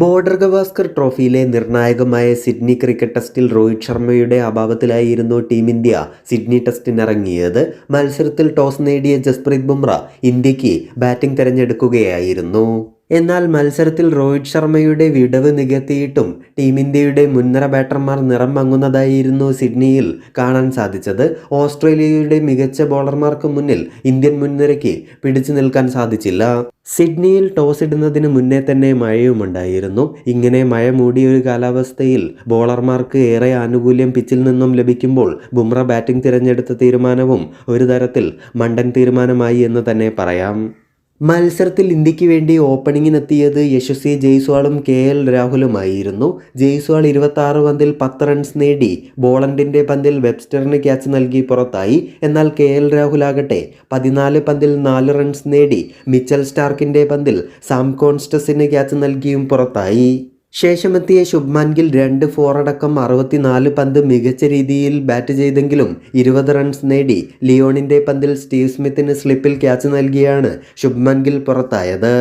Border Gavaskar ട്രോഫിയിലെ നിർണായകമായ Sydney cricket ടെസ്റ്റിൽ രോഹിത് ശർമ്മയുടെ അഭാവത്തിലായിരുന്നു ടീം ഇന്ത്യ. സിഡ്നി ടെസ്റ്റിനിറങ്ങിയത് മത്സരത്തിൽ ടോസ് നേടിയ ജസ്പ്രീത് ബുംറ ഇന്ത്യയ്ക്ക് ബാറ്റിംഗ് തിരഞ്ഞെടുക്കുകയായിരുന്നു. എന്നാൽ മത്സരത്തിൽ രോഹിത് ശർമ്മയുടെ വിടവ് നികത്തിയിട്ടും ടീം ഇന്ത്യയുടെ മുൻനിര ബാറ്റർമാർ നിറം മങ്ങുന്നതായിരുന്നു സിഡ്നിയിൽ കാണാൻ സാധിച്ചത്. ഓസ്ട്രേലിയയുടെ മികച്ച ബോളർമാർക്ക് മുന്നിൽ ഇന്ത്യൻ മുൻനിരയ്ക്ക് പിടിച്ചു നിൽക്കാൻ സാധിച്ചില്ല. സിഡ്നിയിൽ ടോസ് ഇടുന്നതിന് മുന്നേ തന്നെ മഴയുമുണ്ടായിരുന്നു. ഇങ്ങനെ മഴ മൂടിയ ഒരു കാലാവസ്ഥയിൽ ബോളർമാർക്ക് ഏറെ ആനുകൂല്യം പിച്ചിൽ നിന്നും ലഭിക്കുമ്പോൾ ബുംറ ബാറ്റിംഗ് തിരഞ്ഞെടുത്ത തീരുമാനവും ഒരു തരത്തിൽ മണ്ടൻ തീരുമാനമായി എന്ന് തന്നെ പറയാം. മത്സരത്തിൽ ഇന്ത്യയ്ക്ക് വേണ്ടി ഓപ്പണിങ്ങിനെത്തിയത് യശസ്വി ജയ്സ്വാളും കെ എൽ രാഹുലുമായിരുന്നു. ജയ്സ്വാൾ ഇരുപത്തി പന്തിൽ പത്ത് റൺസ് നേടി ബോളണ്ടിന്റെ പന്തിൽ വെബ്സ്റ്ററിന് ക്യാച്ച് നൽകി പുറത്തായി. എന്നാൽ കെ എൽ രാഹുൽ ആകട്ടെ പതിനാല് പന്തിൽ നാല് റൺസ് നേടി മിച്ചൽ സ്റ്റാർക്കിന്റെ പന്തിൽ സാം കോൺസ്റ്റസിന് ക്യാച്ച് നൽകിയും പുറത്തായി. ശേഷമെത്തിയ ശുഭ്മാൻ ഗിൽ രണ്ട് ഫോറടക്കം അറുപത്തിനാല് പന്ത് മികച്ച രീതിയിൽ ബാറ്റ് ചെയ്തെങ്കിലും ഇരുപത് റൺസ് നേടി ലിയോണിന്റെ പന്തിൽ സ്റ്റീവ് സ്മിത്തിന് സ്ലിപ്പിൽ ക്യാച്ച് നൽകിയാണ് ശുഭ്മാൻ ഗിൽ പുറത്തായത്.